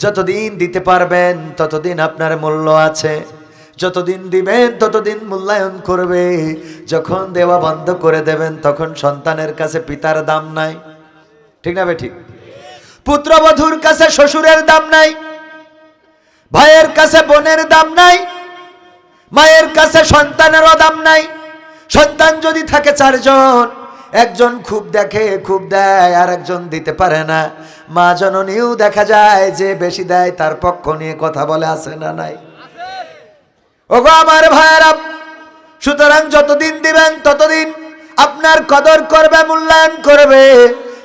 যতদিন দিতে পারবেন, ততদিন আপনার মূল্য আছে। যতদিন দিবেন, ততদিন মূল্যায়ন করবে। যখন দেওয়া বন্ধ করে দেবেন, তখন সন্তানের কাছে পিতার দাম নাই। ঠিক না ঠিক? পুত্রবধূর কাছে শ্বশুরের দাম নাই। ভাইয়ের কাছে বোনের দাম নাই। মায়ের কাছে সন্তানেরও দাম নাই। সন্তান যদি থাকে চারজন একজন খুব দেখে, খুব দেয় আর একজন দিতে পারে না। মা জননীও দেখা যায় যে বেশি দেয়, তার পক্ষ নিয়ে কথা বলে আসে না নাই। ওগো আমার ভাইয়েরা, সুতরাং যতদিন দিবেন, ততদিন আপনার কদর করবে, মূল্যায়ন করবে।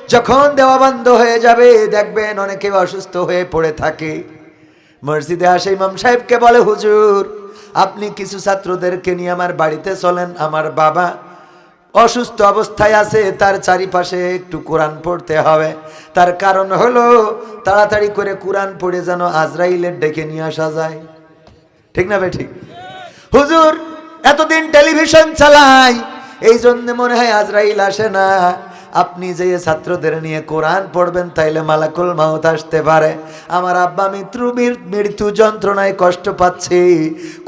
যখন দেওয়া বন্ধ হয়ে যাবে, দেখবেন অনেকে অসুস্থ হয়ে পড়ে থাকে। মসজিদে আসে ইমাম সাহেবকে বলে, হুজুর, আপনি কিছু ছাত্রদেরকে নিয়ে আমার বাড়িতে চলেন, আমার বাবা অসুস্থ অবস্থায় আছে, তার চারিপাশে একটু কোরআন পড়তে হবে। তার কারণ হলো, তাড়াতাড়ি করে কোরআন পড়ে যেন আজরাইলের ডেকে নিয়ে আসা যায়। ঠিক না ঠিক? হুজুর, এতদিন টেলিভিশন চালাই এই জন্য মনে হয় আজরাইল আসে না। আপনি যে ছাত্রদের নিয়ে কোরআন পড়বেন, তাইলে মালাকুল মাউত আসতে পারে। আমার আব্বা মৃত্যু মৃত্যু যন্ত্রণায় কষ্ট পাচ্ছি।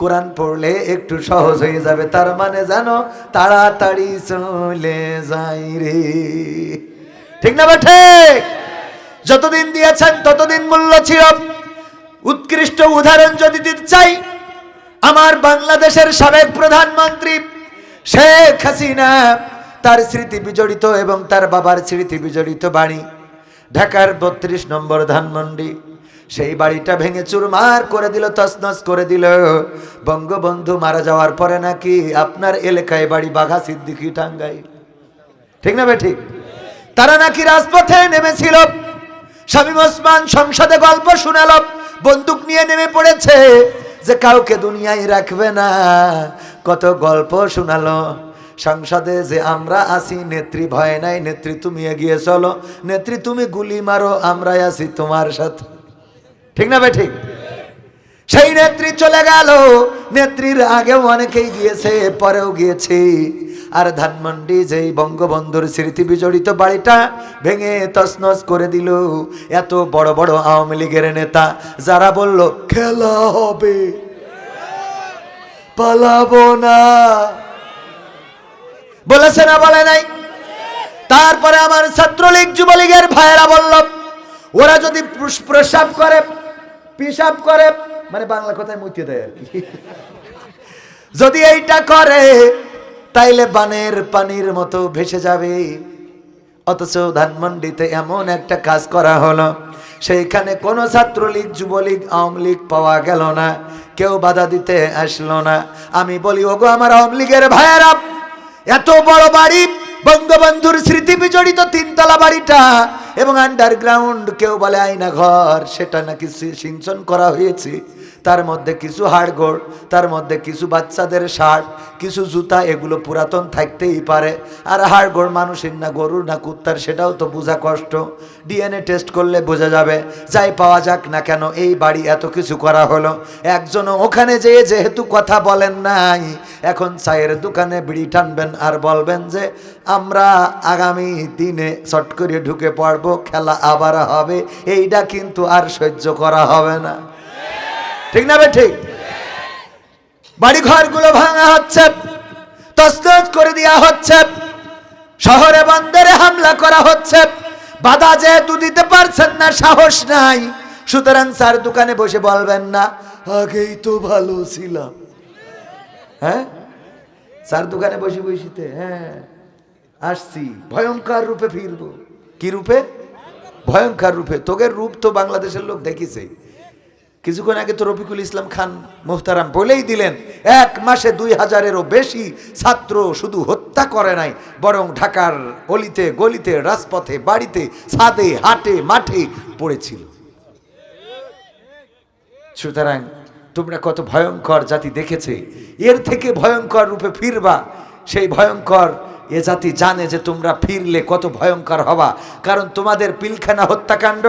কোরআন পড়লে একটু সহজ হয়ে যাবে। তার মানে জানো, তাড়াতাড়ি চলে যাই রে। ঠিক না বেঠে যতদিন দিয়েছেন, ততদিন মূল্য ছিল। উৎকৃষ্ট উদাহরণ যদি দিতে চাই, আমার বাংলাদেশের সাবেক প্রধানমন্ত্রী শেখ হাসিনা তার স্মৃতি বিজড়িত এবং তার বাবার স্মৃতি বিজড়িত বাড়ি। ঢাকার বত্রিশ নম্বর ধানমন্ডি। সেই বাড়িটা ভেঙে চুরমার করে দিল তসনস করে দিল। বঙ্গবন্ধু মারা যাওয়ার পরে নাকি আপনার এলাকায় বাড়ি বাঘা সিদ্দিকি টাঙ্গাই ঠিক না বে ঠিক? তারা নাকি রাজপথে নেমেছিল। শামীম ওসমান সংসদে গল্প শুনাল। বন্দুক নিয়ে নেমে পড়েছে যে কাউকে দুনিয়ায় রাখবে না। কত গল্প শোনালো। সংসদে যে আমরা আছি, নেত্রী ভয় নাই, নেত্রী তুমি এগিয়ে চলো, নেত্রী তুমি গুলি মারো, আমরাই আছি তোমার সাথে। ঠিক না ভাই, ঠিক? সেই নেত্রী চলে গেল, নেত্রীর আগেও অনেকেই গিয়েছে, পরেও গিয়েছে। আর ধানমন্ডি যেই বঙ্গবন্ধুর স্মৃতি বিজড়িত বাড়িটা ভেঙে তছনছ করে দিল, এত বড় বড় আওয়ামী লীগের নেতা, যারা বলল, খেলা হবে, পালাবো না। বলেছে না, বলে নাই। তারপরে আমার ছাত্রলীগ যুবলীগের ভাইয়েরা বলল, ওরা যদি প্রস- প্রস্রাব করে, পিসাব করে মানে বাংলা কথায় মুতিয়ে দেয় আর কি। যদি এইটা করে, তাইলে বানের পানির মতো ভেসে যাবে। অথচ ধানমন্ডিতে এমন একটা কাজ করা হলো, সেইখানে কোনো ছাত্রলীগ, যুবলীগ, আওয়ামী লীগ পাওয়া গেল না। কেউ বাধা দিতে আসলো না। আমি বলি, ওগো আমার আওয়ামী লীগের ভাইয়েরা এত বড় বাড়ি, বঙ্গবন্ধুর স্মৃতি বিজড়িত তিনতলা বাড়িটা, এবং আন্ডারগ্রাউন্ড কেউ বলে আয়না ঘর, সেটা নাকি সিঞ্চন করা হয়েছে। তার মধ্যে কিছু হাড়গোড়, তার মধ্যে কিছু বাচ্চাদের শার্ট, কিছু জুতা, এগুলো পুরাতন থাকতেই পারে। আর হাড়গোড় মানুষের না গরুর না কুত্তার, সেটাও তো বোঝা কষ্ট। ডিএনএ টেস্ট করলে বোঝা যাবে, যাই পাওয়া যাক না কেন, এই বাড়ি এত কিছু করা হলো। একজনও ওখানে যেয়ে যেহেতু কথা বলেন নাই, এখন চায়ের দোকানে বিড়ি টানবেন আর বলবেন যে, আমরা আগামী দিনে চট করে ঢুকে পড়ব, খেলা আবার হবে, এইটা কিন্তু আর সহ্য করা হবে না। ঠিক না ঠিক? বাড়ি ঘরগুলো ভাঙা হচ্ছে, তসনস করে দেওয়া হচ্ছে, শহরে বন্দরে হামলা করা হচ্ছে, বাধা যেহেতু দিতে পারছেন না, সাহস নাই। সুতরাং স্যার দোকানে বসে বলবেন না, আগেই তো ভালো ছিলাম। হ্যাঁ? স্যার দোকানে বসে বসিতে হ্যাঁ আসছি, ভয়ঙ্কর রূপে ফিরবো। কি রূপে? ভয়ঙ্কর রূপে। তোকে রূপ তো বাংলাদেশের লোক দেখিছে কিছুক্ষণ আগে তো রফিকুল ইসলাম খান মুহতারাম বলেই দিলেন, এক মাসে দুই হাজারেরও বেশি ছাত্র শুধু হত্যা করে নাই, বরং ঢাকার অলিতে, গলিতে, রাজপথে, বাড়িতে, ছাদে, হাটে, মাঠে পড়েছিল। সুতরাং তোমরা কত ভয়ঙ্কর জাতি দেখেছে, এর থেকে ভয়ঙ্কর রূপে ফিরবা, সেই ভয়ঙ্কর এ জাতি জানে যে তোমরা ফিরলে কত ভয়ঙ্কর হবা। কারণ তোমাদের পিলখানা হত্যাকাণ্ড,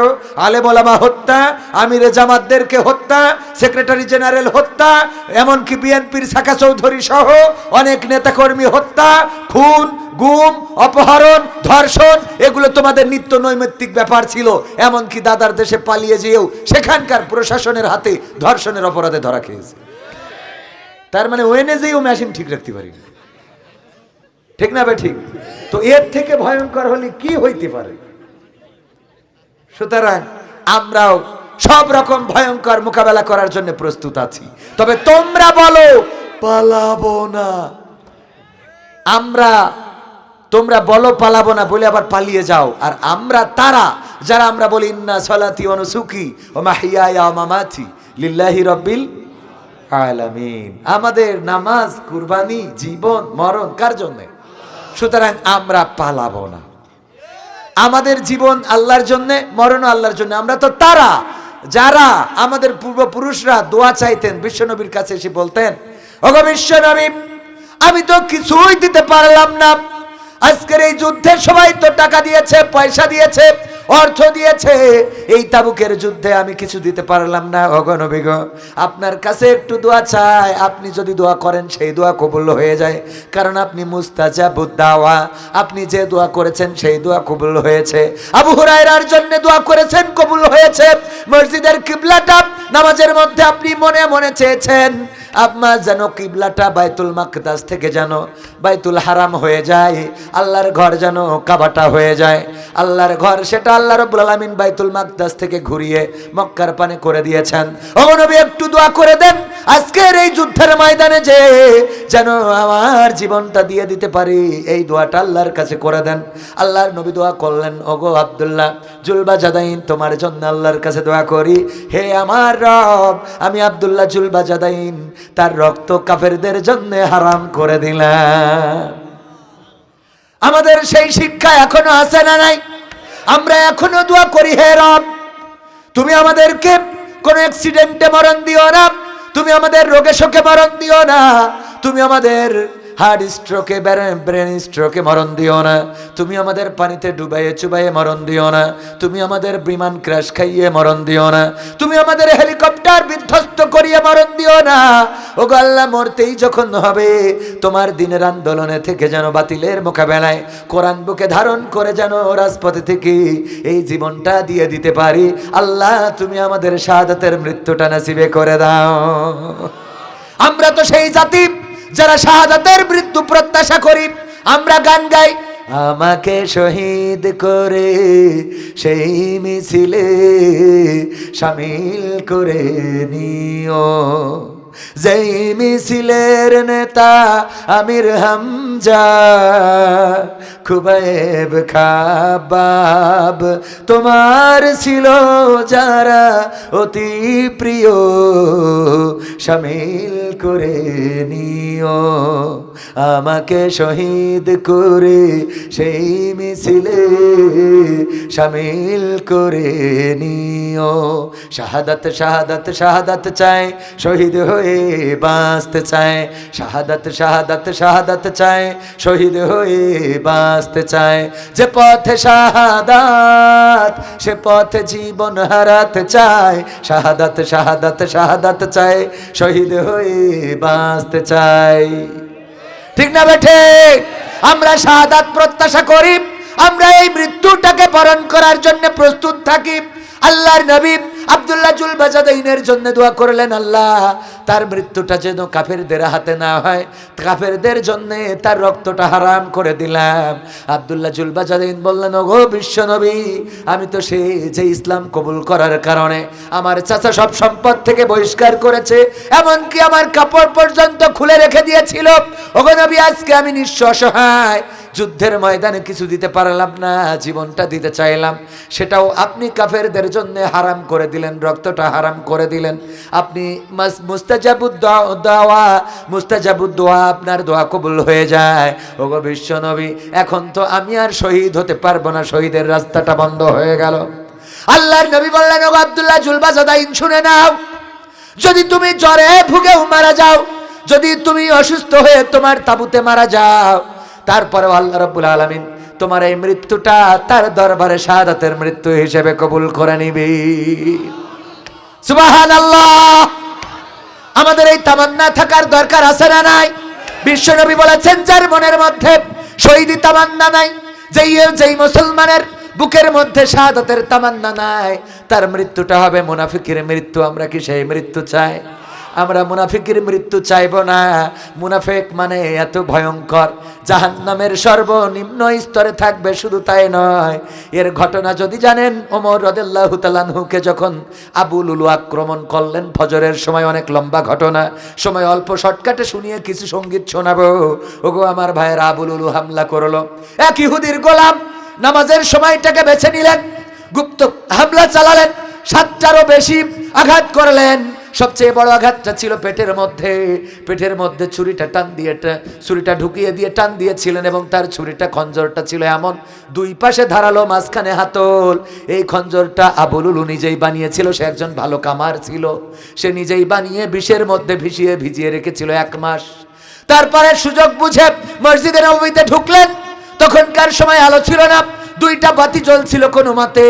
আলেমলামা হত্যা, আমিরে জামাতদেরকে হত্যা, সেক্রেটারি জেনারেল হত্যা, এমনকি বিএনপির শাখা চৌধুরী সহ অনেক নেতাকর্মী হত্যা, খুন, গুম, অপহরণ, ধর্ষণ, এগুলো তোমাদের নিত্য নৈমিত্তিক ব্যাপার ছিল। এমনকি দাদার দেশে পালিয়ে যেয়েও সেখানকার প্রশাসনের হাতে ধর্ষণের অপরাধে ধরা খেয়েছে। তার মানে ওয়েনেজেও মেশিন ঠিক রাখতে পারি না। ঠিক না ঠিক? তো এর থেকে ভয়ঙ্কর হলে কি হইতে পারে? সুতরাং আমরাও সব রকম ভয়ঙ্কর মোকাবেলা করার জন্য প্রস্তুত আছি। তবে তোমরা বলো, পালাবো না। আমরা, তোমরা বলো পালাবো না বলে আবার পালিয়ে যাও। আর আমরা তারা, যারা আমরা বলি, ইন্না সলাতি অনুসুখী ও মাহিয়া মামাথি লিল্লাহি রব্বিল আলামিন। আমাদের নামাজ, কুরবানি, জীবন, মরণ কার জন্যে? সুতরাং আমরা পালাবো না। আমাদের জীবন আল্লাহর জন্য মরণ আল্লাহর জন্য। আমরা তো তারা, যারা আমাদের পূর্বপুরুষরা দোয়া চাইতেন, বিশ্বনবীর কাছে এসে বলতেন, ওগো বিশ্বনবী, আমি তো কিছুই দিতে পারলাম না। আজকের এই যুদ্ধে সবাই তো টাকা দিয়েছে, পয়সা দিয়েছে অর্থ দিয়েছে। এই তাবুকের যুদ্ধে আমি কিছু দিতে পারলাম না। অগণবিগ আপনার কাছে একটু দোয়া চাই। আপনি যদি দোয়া করেন, সেই দোয়া কবুল হয়ে যায়। কারণ আপনি মুস্তাজা মুস্তাজাবুদ্দাওয়া। আপনি যে দোয়া করেছেন, সেই দোয়া কবুল হয়েছে। আবু হুরায়রার জন্য দোয়া করেছেন, কবুল হয়েছে। মসজিদের কিবলাটা নামাজের মধ্যে আপনি মনে মনে চেয়েছেন আপনার যেন কিবলাটা বাইতুল মাকদাস থেকে যেন বাইতুল হারাম হয়ে যায়, আল্লাহর ঘর যেন কাবাটা হয়ে যায়। আল্লাহর ঘর সেটা আল্লাহ রব্বুল আলামিন বাইতুল মাকদাস থেকে ঘুরিয়ে মক্কার পানে করে দিয়েছেন। ও নবী, একটু দোয়া করে দেন, আজকের এই যুদ্ধের ময়দানে যে যেন আমার জীবনটা দিয়ে দিতে পারি, এই দোয়াটা আল্লাহর কাছে করে দেন। আল্লাহর নবী দোয়া করলেন, ওগো আব্দুল্লাহ জুলবা জাদাইন তোমার জন্য আল্লাহর কাছে দোয়া করি। হে আমার রব, আমি আব্দুল্লাহ জুলবা জাদাইন তার রক্ত কাফেরদের জন্য হারাম করে দিলাম। আমাদের সেই শিক্ষা এখনও আছে না নাই? আমরা এখনও দোয়া করি, হে রব, তুমি আমাদেরকে কোনো অ্যাক্সিডেন্টে মরণ দিও না, তুমি আমাদের রোগে শোকে মরণ দিও না, তুমি আমাদের হার্ট স্ট্রোকে ব্রেন স্ট্রোকে মরণ দিও না। তুমি আমাদের পানিতে ডুবাইয়ে চুবাইয়ে মরণ দিও না। তুমি আমাদের বিমান ক্র্যাশ খাইয়ে মরণ দিও না। তুমি আমাদের হেলিকপ্টার বিধ্বস্ত করিয়ে মরণ দিও না। ও আল্লাহ, মরতেই যখন হবে, তোমার দিনের আন্দোলনে থেকে যেন বাতিলের মোকাবেলায় কোরআন বুকে ধারণ করে যেন রাজপথে থেকে এই জীবনটা দিয়ে দিতে পারি। আল্লাহ, তুমি আমাদের শাহাদাতের মৃত্যুটা নাসিবে করে দাও। আমরা তো সেই জাতি যারা শাহাদাতের মৃত্যু প্রত্যাশা করি, আমরা গান গাই। আমাকে শহীদ করে সেই মিছিলে সামিল করে নিও। যেই মিছিলের নেতা আমির হামজা খুবাইব খাবাব। তোমার ছিল যারা অতি প্রিয়, সামিল করে নিও। আমাকে শহীদ করে সেই মিছিলে সামিল করে নিও। শাহাদাত শাহাদাত শাহাদাত চায় শহীদ হয়ে বাঁচতে চায় শাহাদাত শাহাদাত শাহাদাত চায় শহীদ হয়ে বাঁচতে চায়। যে পথে শাহাদাত, সে পথে জীবন হারাতে চায়। শাহাদাত শাহাদাত শাহাদাত চায়, শহীদ হয়ে বাঁচতে চায়। ঠিক না বেঠে আমরা শাহাদাত প্রত্যাশা করি, আমরা এই মৃত্যুটাকে বরণ করার জন্য প্রস্তুত থাকি। আল্লাহর নবী আব্দুল্লাহ জুল বাজাদাইনের জন্য দোয়া করলেন, আল্লাহ, তার মৃত্যুটা যেন কাফেরদের হাতে না হয়। কাফেরদের জন্য তার রক্তটা হারাম করে দিলাম। আব্দুল্লাহ জুল বাজাদাইন বললেন, ওগো বিশ্ব নবী আমি তো সে, যে ইসলাম কবুল করার কারণে আমার চাচা সব সম্পদ থেকে বহিষ্কার করেছে, এমনকি আমার কাপড় পর্যন্ত খুলে রেখে দিয়েছিল। ওগো নবী, আজকে আমি নিঃস্ব অসহায়। যুদ্ধের ময়দানে কিছু দিতে পারলাম না, জীবনটা দিতে চাইলাম। সেটাও আপনি কাফেরদের জন্য হারাম করে দিলেন। রক্তটা হারাম করে দিলেন। আপনি মুস্তাজাবুদ্দোয়া মুস্তাজাবুদ্দোয়া আপনার দোয়া কবুল হয়ে যায়। ওগো বিশ্ব নবী এখন তো আমি আর শহীদ হতে পারব না, শহীদের রাস্তাটা বন্ধ হয়ে গেল। আল্লাহর নবী বললেন, ওগো আব্দুল্লাহ জুলবা জাদাইন শুনে নাও। যদি তুমি জ্বরে ভুগেও মারা যাও, যদি তুমি অসুস্থ হয়ে তোমার তাবুতে মারা যাও তারপরে আল্লাহ রব্বুল আলমিন তোমার এই মৃত্যুটা তার দরবারে শাহাদাতের মৃত্যু হিসেবে কবুল করে নিবি। সুবাহান আমাদের এই তামান্না থাকার দরকার আছে না নাই? বিশ্ব বিশ্বনবী বলেছেন, যার মনের মধ্যে শহীদি তামান্না নাই, যেই যেই মুসলমানের বুকের মধ্যে শাহাদাতের তামান্না নাই, তার মৃত্যুটা হবে মুনাফিকের মৃত্যু, আমরা কি সেই মৃত্যু চাই? আমরা মুনাফিকের মৃত্যু চাইব না। মুনাফিক মানে এত ভয়ঙ্কর। জাহান্নামের সর্বনিম্ন স্তরে থাকবে শুধু তাই নয়। এর ঘটনা যদি জানেন, ওমর রদেল্লাহ তালানহুকে যখন আবুল উলু আক্রমণ করলেন, ফজরের সময় অনেক লম্বা ঘটনা। সময় অল্প শর্টকাটে শুনিয়ে কিছু সংগীত শোনাবো। ওগো আমার ভাইয়ের আবুল উলু হামলা করল। এক ইহুদির গোলাম নামাজের সময়টাকে বেছে নিলেন, গুপ্ত হামলা চালালেন, সাতটারও বেশি আঘাত করলেন। সবচেয়ে বড় আঘাতটা ছিল পেটের মধ্যে। পেটের মধ্যে ছুরিটা টান দিয়ে ছুরিটা ঢুকিয়ে দিয়ে টান দিয়েছিলেন এবং তার ছুরিটা, খঞ্জরটা ছিল এমন। দুই পাশে ধারালো মাঝখানে হাতল। এই খঞ্জরটা আবুলুলু নিজেই বানিয়েছিল, সে একজন ভালো কামার ছিল। সে নিজেই বানিয়ে বিষের মধ্যে ভিজিয়ে ভিজিয়ে রেখেছিল এক মাস। তারপরে সুযোগ বুঝে মসজিদের নবীতে ঢুকলেন। তখনকার সময় আলো ছিল না। দুইটা বাতি জ্বলছিল কোনো মতে।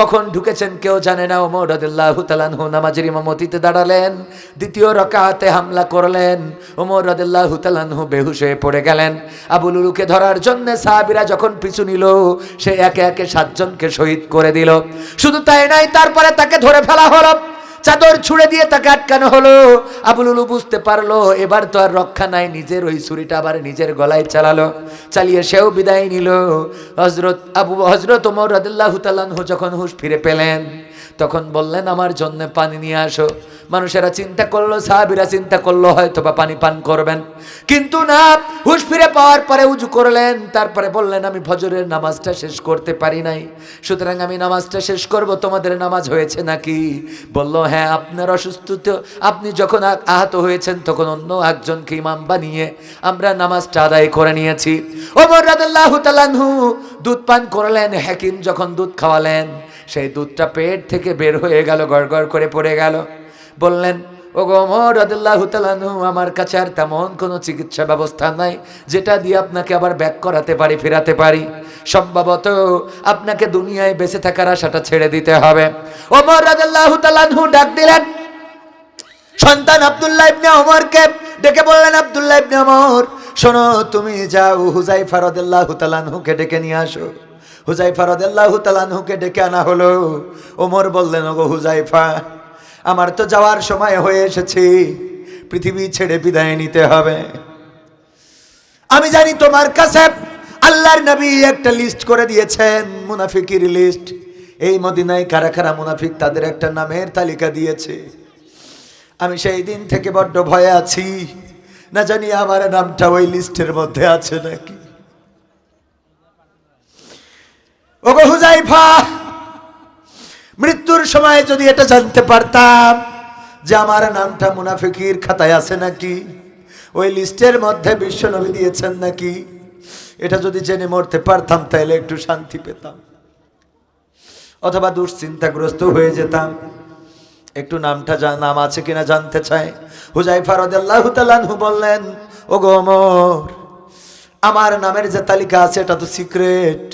কখন ঢুকেছেন কেউ জানে না? ওমর রদুল্লাহু তালানহু নামাজের ইমামতিতে দাঁড়ালেন, দ্বিতীয় রকাতে হামলা করলেন। ওমর রদুল্লাহু তালানহু বেহুশ হয়ে পড়ে গেলেন। আবুলুলুকে ধরার জন্য সাহাবিরা যখন পিছু নিল, সে একে একে সাতজনকে শহীদ করে দিল। শুধু তাই নাই তারপরে তাকে ধরে ফেলা হলো। চাদর ছুঁড়ে দিয়ে তাকে আটকানো হলো। আবুলুলু বুঝতে পারল, এবার তো আর রক্ষা নাই, নিজের ওই ছুরিটা আবার নিজের গলায় চালালো। চালিয়ে সেও বিদায় নিল। হজরত আবু হজরত ওমর রাদিল্লাহু তাআলাহু যখন হুশ ফিরে পেলেন তখন বললেন, আমার জন্য পানি নিয়ে আসো। মানুষেরা চিন্তা করল, সাহাবিরা চিন্তা করল হয়তো বা পানি পান করবেন। কিন্তু না, হুঁশ ফিরে পাওয়ার পরে উজু করলেন, তারপরে বললেন, আমি ফজরের নামাজটা শেষ করতে পারি নাই। সুতরাং আমি নামাজটা শেষ করব, তোমাদের নামাজ হয়েছে নাকি? বলল হ্যাঁ আপনার অসুস্থ, আপনি যখন আহত হয়েছেন, তখন অন্য একজনকে ইমাম বানিয়ে আমরা নামাজটা আদায় করে নিয়েছি। ওমর রাদিয়াল্লাহু তাআলাহু দুধ পান করলেন, হাকিম যখন দুধ খাওয়ালেন সেই দুধটা পেট থেকে বের হয়ে গেল গড়গড় করে পড়ে গেল। বললেন ও গোমর আদুল্লাহ তালানহু আমার কাছে আর তেমন কোনো চিকিৎসা ব্যবস্থা নাই, যেটা দিয়ে আপনাকে আবার ব্যাক করাতে পারি, ফেরাতে পারি। সম্ভবত আপনাকে দুনিয়ায় বেঁচে থাকার আশাটা ছেড়ে দিতে হবে। ওমর রাদিয়াল্লাহু তাআলাহু ডাক দিলেন, সন্তান আব্দুল্লাহ ইবনে ওমরকে ডেকে বললেন, আব্দুল্লাহ ইবনে ওমর, শোনো, তুমি যাও হুজাইফা রাদিয়াল্লাহু তাআলাহুকে ডেকে নিয়ে আসো। হুজাইফা রাদিয়াল্লাহু তাআলাহুকে ডেকে আনা হলো। ওমর বললেন, ওগো হুজাইফা, আমার তো যাওয়ার সময় হয়ে এসেছি। পৃথিবী ছেড়ে বিদায় নিতে হবে। আমি জানি তোমার কাছে আল্লাহর নবী একটা লিস্ট করে দিয়েছেন, মুনাফিকির লিস্ট এই মদিনায় কারা কারা মুনাফিক তাদের একটা নামের তালিকা দিয়েছে। আমি সেই দিন থেকে বড্ড ভয়ে আছি। না জানি আমার নামটা ওই লিস্টের মধ্যে আছে নাকি? ওগো হুজাইফা, মৃত্যুর সময় যদি এটা জানতে পারতাম যে আমার নামটা মুনাফিকির খাতায় আছে নাকি, ওই লিস্টের মধ্যে বিশ্ব নবী দিয়েছেন নাকি, এটা যদি জেনে মরতে পারতাম তাহলে একটু শান্তি পেতাম। অথবা দুশ্চিন্তাগ্রস্ত হয়ে যেতাম। একটু নামটা নাম আছে কিনা জানতে চাই? হুজাইফা রাদিয়াল্লাহু তাআলাহু বললেন ও গো আমার নামের যে তালিকা আছে এটা তো সিক্রেট।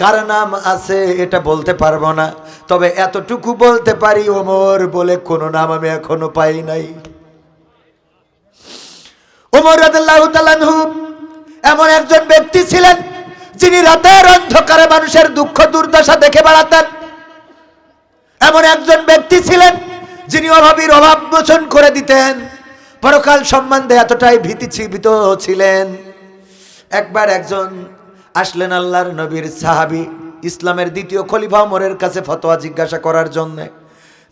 কার নাম আছে এটা বলতে পারব না। তবে এতটুকু বলতে পারি, ওমর বলে কোনো নাম আমি এখনও পাই নাই। ওমর তাআলাহু এমন একজন ব্যক্তি ছিলেন, যিনি রাতের অন্ধকারে মানুষের দুঃখ দুর্দশা দেখে বেড়াতেন। এমন একজন ব্যক্তি ছিলেন, যিনি অভাবীর অভাব মোচন করে দিতেন। পরকাল সম্বন্ধে এতটাই ভীত ছিলেন। একবার একজন আসলেন আল্লাহর নবীর সাহাবি, ইসলামের দ্বিতীয় খলিফা মোরের কাছে ফতোয়া জিজ্ঞাসা করার জন্য।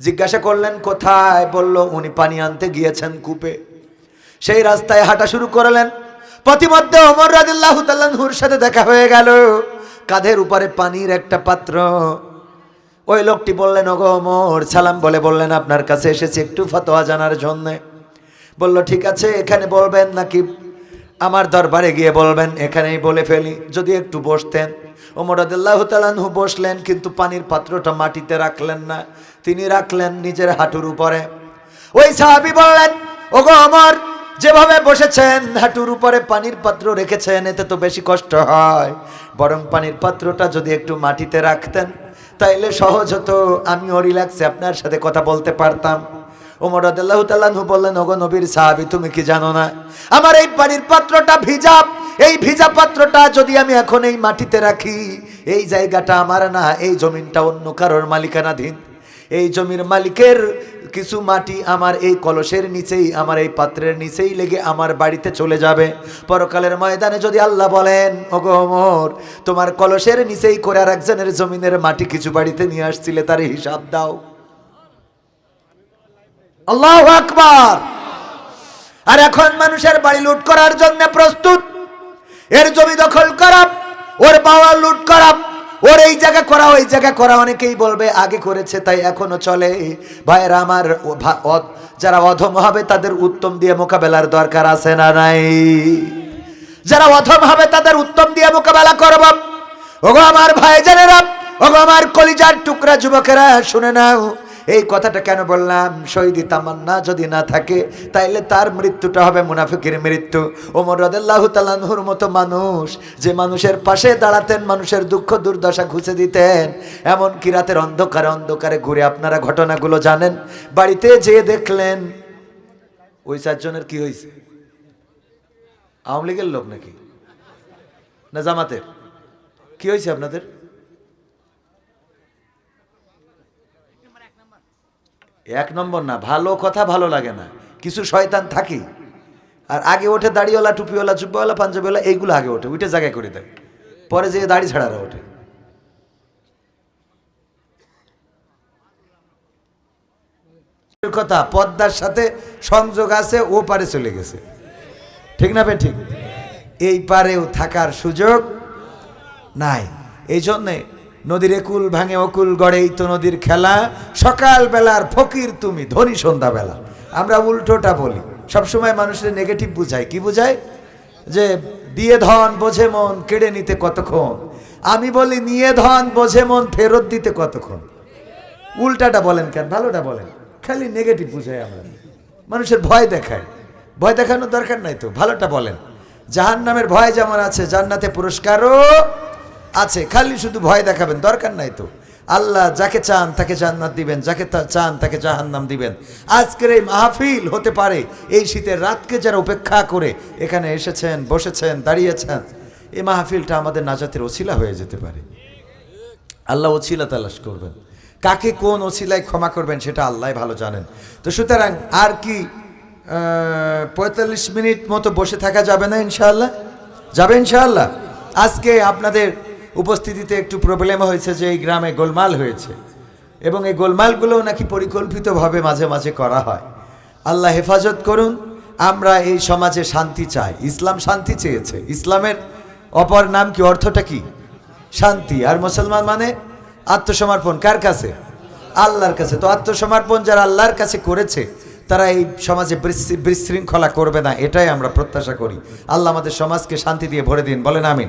জিজ্ঞাসা করলেন, কোথায়? বলল, উনি পানি আনতে গিয়েছেন কূপে। সেই রাস্তায় হাঁটা শুরু করলেন। পথিমধ্যে অমর রাদিল্লাহু তাল্লাহুর সাথে দেখা হয়ে গেল। কাঁধের উপরে পানির একটা পাত্র। ওই লোকটি বললেন, ওগো অমর, সালাম বলে বললেন, আপনার কাছে এসেছি একটু ফতোয়া জানার জন্যে। বলল, ঠিক আছে, এখানে বলবেন নাকি আমার দরবারে গিয়ে বলবেন, এখানেই বলে ফেলি, যদি একটু বসতেন। ওমর আদাল্লাহ তালানহু বসলেন, কিন্তু পানির পাত্রটা মাটিতে রাখলেন না। তিনি রাখলেন নিজের হাঁটুর উপরে। ওই সাহাবি বললেন, ওগো অমর যেভাবে বসেছেন, হাঁটুর উপরে পানির পাত্র রেখেছেন, এতে তো বেশি কষ্ট হয়। বরং পানির পাত্রটা যদি একটু মাটিতে রাখতেন, তাইলে সহজ হতো, আমিও রিল্যাক্সে আপনার সাথে কথা বলতে পারতাম। ওমর আদাল্লাহ তাল্লাহু বললেন, ওগো নবীর সাহাবি, তুমি কি জানো না? আমার এই পানির পাত্রটা ভিজা এই ভিজা পাত্রটা যদি আমি এখন এই মাটিতে রাখি, এই জায়গাটা আমার না, এই জমিনটা অন্য কারোর মালিকানাধীন। এই জমির মালিকের কিছু মাটি আমার এই কলসের নিচেই, আমার এই পাত্রের নিচেই লেগে আমার বাড়িতে চলে যাবে। পরকালের ময়দানে যদি আল্লাহ বলেন, ওগো ওমর, তোমার কলসের নিচেই করে আর একজনের জমিনের মাটি কিছু বাড়িতে নিয়ে আসছিলে, তার হিসাব দাও। আল্লাহ আকবার। আর এখন মানুষের বাড়ি লুট করার জন্য প্রস্তুত। এর জমি দখল করা, ওর বাবা লুট করা, ওর এই জায়গা করা, ওই জায়গা করা অনেকেই বলবে, আগে করেছে, তাই এখনও চলে। ভাইয়েরা আমার যারা অধম হবে, তাদের উত্তম দিয়ে মোকাবেলার দরকার আছে না নাই? যারা অধম হবে, তাদের উত্তম দিয়ে মোকাবেলা করব। ওগো আমার ভাই জানেরা ওগো আমার কলিজার টুকরা যুবকেরা, শুনে নাও। এই কথাটা কেন বললাম? শহীদি তামান্না যদি না থাকে, তাইলে তার মৃত্যুটা হবে মুনাফিকের মৃত্যু। ওমর রদাল্লাহ তালানহুর মতো মানুষ, যে মানুষের পাশে দাঁড়াতেন, মানুষের দুঃখ, দুর্দশা ঘুষে দিতেন এমন কি রাতের অন্ধকারে অন্ধকারে ঘুরে আপনারা ঘটনাগুলো জানেন। বাড়িতে যেয়ে দেখলেন, ওই চারজনের কি হয়েছে আওয়ামী লীগের লোক নাকি? না জামাতের? কি হয়েছে আপনাদের? এক নম্বর না, ভালো কথা ভালো লাগে না। কিছু শয়তান থাকে। আর আগে ওঠে দাড়িওয়ালা, টুপিওয়ালা চুপিওয়ালা পাঞ্জাবিওয়ালা, এইগুলো আগে ওঠে, উঠে জায়গায় করে দেয়। পরে যে দাড়ি ছাড়ারা ওঠে। কথা, পদ্মার সাথে সংযোগ আছে, ও পারে চলে গেছে। ঠিক না ঠিক। এই পারেও থাকার সুযোগ নাই। এই জন্যে নদীর একুল ভাঙে অকুল গড়ে এই তো নদীর খেলা। সকাল বেলার ফকির তুমি, ধনী সন্ধ্যাবেলা আমরা উল্টোটা বলি। সবসময় মানুষের নেগেটিভ বুঝাই। কি বুঝায় যে দিয়ে ধন, বোঝে মন, কেড়ে নিতে কতক্ষণ? আমি বলি, নিয়ে ধন, বোঝে মন, ফেরত দিতে কতক্ষণ? উল্টাটা বলেন কেন? ভালোটা বলেন। খালি নেগেটিভ বুঝাই আমরা। মানুষের ভয় দেখায়। ভয় দেখানোর দরকার নাই তো। ভালোটা বলেন। জাহান নামের ভয় যেমন আছে, জান্নাতে পুরস্কারও আছে, খালি শুধু ভয় দেখাবেন, দরকার নাই তো। আল্লাহ যাকে চান তাকে জান্নাত দিবেন, যাকে চান তাকে জাহান্নাম দিবেন। আজকের এই মাহফিল হতে পারে, এই শীতের রাতকে যারা উপেক্ষা করে এখানে এসেছেন, বসেছেন, দাঁড়িয়েছেন, এই মাহফিলটা আমাদের নাজাতের ওসিলা হয়ে যেতে পারে। আল্লাহ ওছিলা তালাশ করবেন। কাকে কোন ওছিলায় ক্ষমা করবেন সেটা আল্লাহ ভালো জানেন। তো সুতরাং আর কি পঁয়তাল্লিশ মিনিট মতো বসে থাকা যাবে না ইনশাআল্লাহ? যাবে ইনশাআল্লাহ? আজকে আপনাদের উপস্থিতিতে একটু প্রবলেম হয়েছে যে এই গ্রামে গোলমাল হয়েছে। এবং এই গোলমালগুলোও নাকি পরিকল্পিতভাবে মাঝে মাঝে করা হয়। আল্লাহ হেফাজত করুন, আমরা এই সমাজে শান্তি চাই। ইসলাম শান্তি চেয়েছে। ইসলামের অপর নাম কি, অর্থটা কি? শান্তি। আর মুসলমান মানে আত্মসমর্পণ। কার কাছে? আল্লাহর কাছে। তো আত্মসমর্পণ যারা আল্লাহর কাছে করেছে, তারা এই সমাজে বিশৃঙ্খলা করবে না। এটাই আমরা প্রত্যাশা করি। আল্লাহ আমাদের সমাজকে শান্তি দিয়ে ভরে দিন। বলেন আমিন।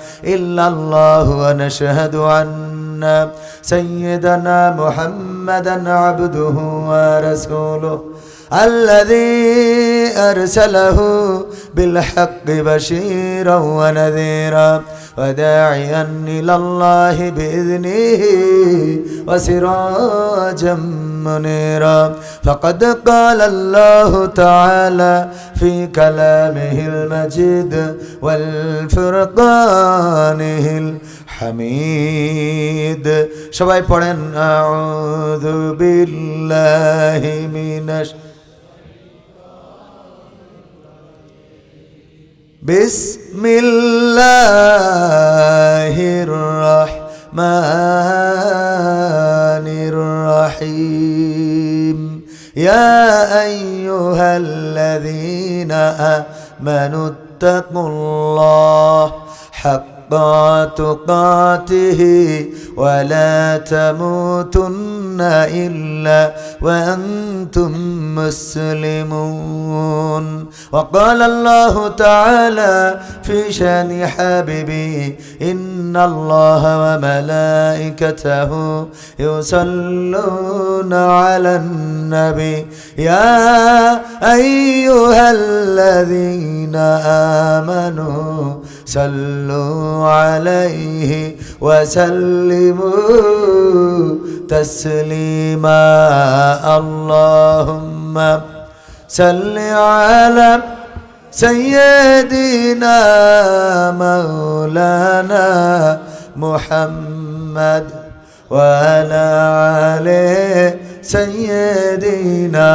إلا الله ونشهد أن سيدنا محمدا عبده ورسوله الذي أرسله بالحق بشيرا ونذيرا وداعيا إلى الله بإذنه وسراجا منيرا فقد قال الله تعالى في كلامه المجيد والفرقانه الحميد সবাই পড়েন আউযু বিল্লাহি মিনাশ بسم الله الرحمن الرحيم. يا أيها الذين آمنوا اتقوا الله حق تقاته ولا تموتن إلا وأنتم مسلمون. وقال الله تعالى في شأن حبيبي إن الله وملائكته يصلون على النبي. يا أيها الذين آمنوا صلوا عليه وسلموا تسليما. اللهم صل على سيدنا مولانا محمد وعلى عليه سيدنا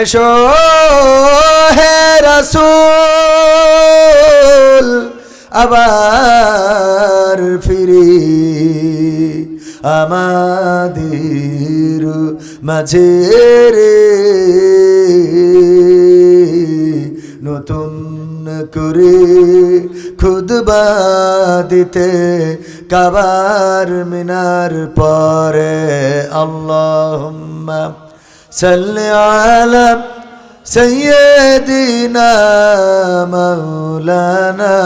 এসো, হে রসুল, আবার ফিরি। আমাদের মাঝে রে, নতুন করে খুদবা দিতে কাবার মিনার পরে আল্লাহুম্মা صل على سيدنا مولانا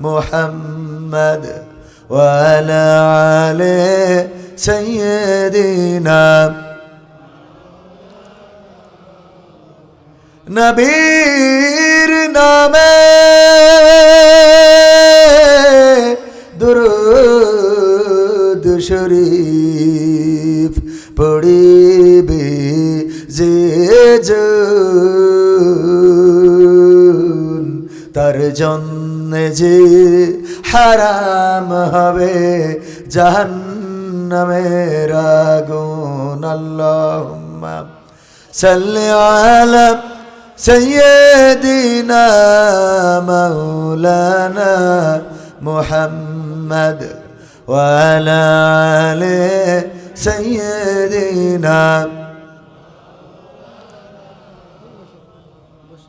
محمد وعلى عليه سيدنا নবীর নামে দুরুদ শরীফ পড়িবে যে জন তার জন্য যে হারাম হবে জাহান্নামের আগুন আল্লাহুম্মা সাল্লি আলা سيدنا مولانا محمد وعلى آل سيدنا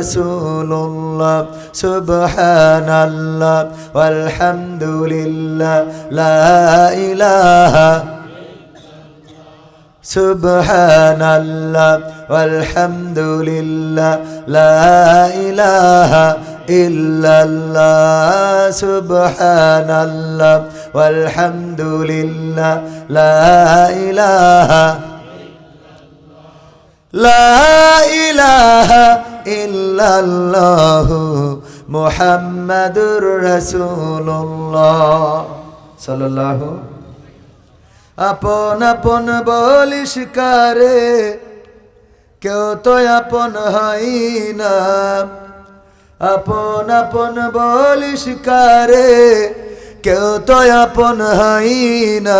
رسول الله سبحان الله والحمد لله لا إله سبحان الله والحمد لله لا إله إلا الله سبحان الله والحمد لله لا إله আপন আপন বলিস কারে কেউ তো আপন হই না। আপন আপন বলিস কারে কেউ তো আপন হই না।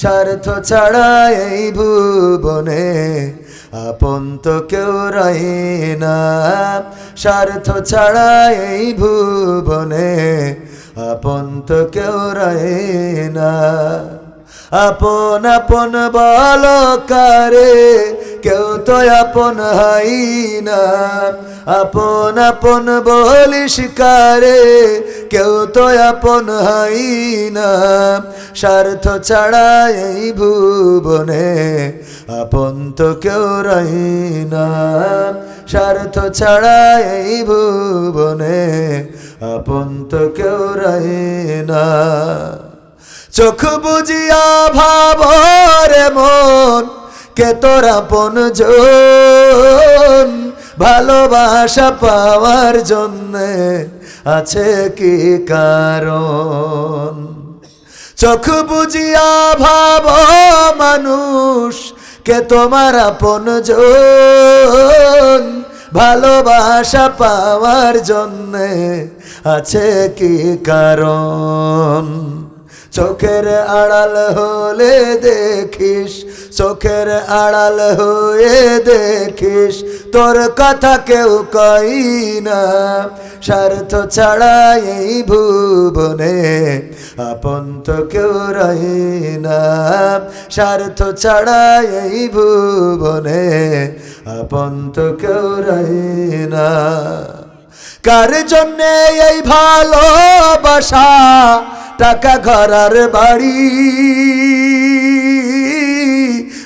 স্বার্থ ছাড়া এই ভুবনে আপন তো কেউ রয়ে না। স্বার্থ ছাড়া এই ভুবনে আপন তো কেউ রয়ে না। আপন আপন বল কারে কেউ তো আপন হাই না। আপন আপন বলি শিকারে, কেউ তো আপন হাই না। স্বার্থ ছাড়া এই ভুবনে আপন তো কেউ রহি না। স্বার্থ ছাড়া এই ভুবনে আপন তো কেউ রহি না। চোখ বুঝিয়া ভাবরে মন কে তোরা পন ভালোবাসা পাওয়ার জন্যে আছে কি কারণ? চোখ বুঝিয়া ভাব মানুষ, কে তোমার আপন ভালোবাসা পাওয়ার জন্যে আছে কি কারণ? চোখের আড়াল হলে দেখিস চোখের আড়াল হয়ে দেখিস, তোর কথা কেউ কই না। স্বার্থ ছাড়া এই ভুবনে আপন তো কেউ রই না। স্বার্থ ছাড়া এই ভুবনে আপন তো কেউ রই না। কার জন্যে এই ভালোবাসা টাকা ঘরার বাড়ি?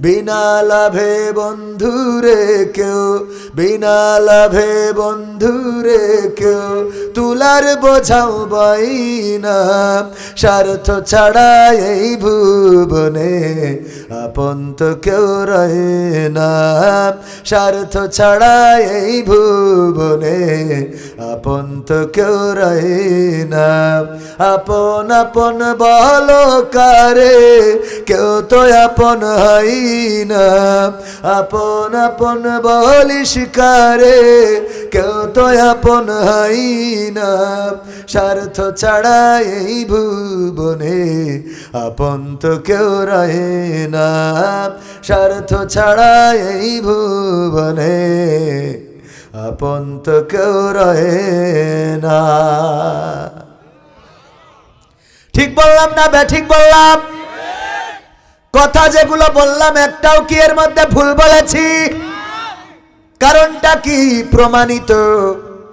বিনা লাভে বন্ধুরে কেউ, বিনা লাভে বন্ধুরে কেউ, তুলার বোঝাও বাই না স্বার্থ ছাড়া এই ভুবনে আপন তো কেউ রয়ে না স্বার্থ ছাড়া এই ভুবনে আপন তো কেউ রয়ে না আপন আপন বলো কারে, কেউ তো আপন হই আপন আপন বলি শিকারে, কেউ তো আপন হই না। স্বার্থ ছাড়া এই ভুবনে আপন তো কেউ রহে না। স্বার্থ ছাড়া এই ভুবনে আপন তো কেউ রহে না। ঠিক বললাম না বে, ঠিক বললাম। কথা যেগুলো বললাম একটাও কি এর মধ্যে ভুল বলেছি? কারণটা কি প্রমাণিত?